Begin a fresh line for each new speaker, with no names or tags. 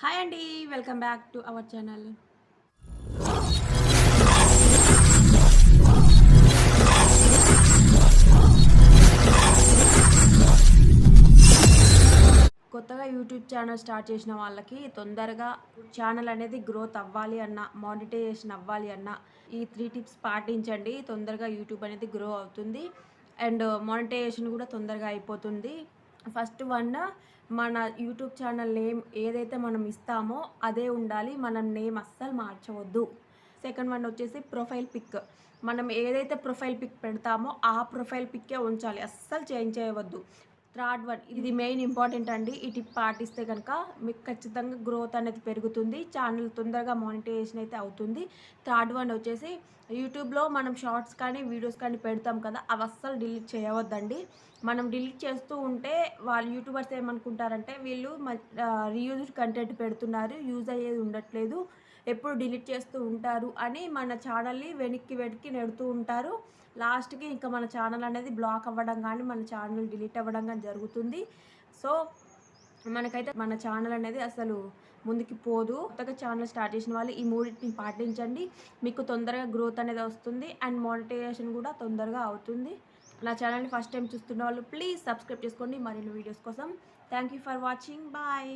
Hi అండి welcome back to our channel. కొత్తగా YouTube channel start చేసిన వాళ్ళకి తొందరగా ఛానల్ అనేది గ్రోత్ అవ్వాలి అన్న మానిటైజేషన్ అవ్వాలి అన్న ఈ త్రీ టిప్స్ పాటించండి. తొందరగా యూట్యూబ్ అనేది గ్రో అవుతుంది. అండ్ మానిటైజేషన్ కూడా తొందరగా అయిపోతుంది. ఫస్ట్ వన్ మన యూట్యూబ్ ఛానల్ నేమ్ ఏదైతే మనం ఇస్తామో అదే ఉండాలి మనం నేమ్ అస్సలు మార్చవద్దు. సెకండ్ వన్ వచ్చేసి ప్రొఫైల్ పిక్. మనం ఏదైతే ప్రొఫైల్ పిక్ పెడతామో ఆ ప్రొఫైల్ పిక్కే ఉంచాలి అస్సలు చేంజ్ చేయవద్దు. Third one. ఇది మెయిన్ ఇంపార్టెంట్ అండి. ఈ టిప్ పాటిస్తే కనుక మీకు ఖచ్చితంగా గ్రోత్ అనేది పెరుగుతుంది. ఛానల్ తొందరగా మానిటైజేషన్ అయితే అవుతుంది. థర్డ్ వన్ వచ్చేసి యూట్యూబ్లో మనం షార్ట్స్ కానీ వీడియోస్ కానీ పెడతాం కదా అవి అస్సలు డిలీట్ చేయవద్దండి. మనం డిలీట్ చేస్తూ ఉంటే వాళ్ళు యూట్యూబర్స్ ఏమనుకుంటారంటే వీళ్ళు రీయూజ్డ్ కంటెంట్ పెడుతున్నారు. యూజ్ అయ్యేది ఉండట్లేదు. ఎప్పుడు డిలీట్ చేస్తూ ఉంటారు అని మన ఛానల్ని వెనక్కి వెనక్కి నెడుతూ ఉంటారు. లాస్ట్కి ఇంకా మన ఛానల్ అనేది బ్లాక్ అవ్వడం కానీ మన ఛానల్ డిలీట్ అవ్వడం కానీ జరుగుతుంది. సో మనకైతే మన ఛానల్ అనేది అసలు ముందుకి పోదు. కొత్తగా ఛానల్ స్టార్ట్ చేసిన వాళ్ళు ఈ మూడింటిని పాటించండి. మీకు తొందరగా గ్రోత్ అనేది వస్తుంది అండ్ మానిటైజేషన్ కూడా తొందరగా అవుతుంది. నా ఛానల్ని ఫస్ట్ టైం చూస్తున్న వాళ్ళు ప్లీజ్ సబ్స్క్రైబ్ చేసుకోండి. మరిన్ని వీడియోస్ కోసం thank you for watching. Bye.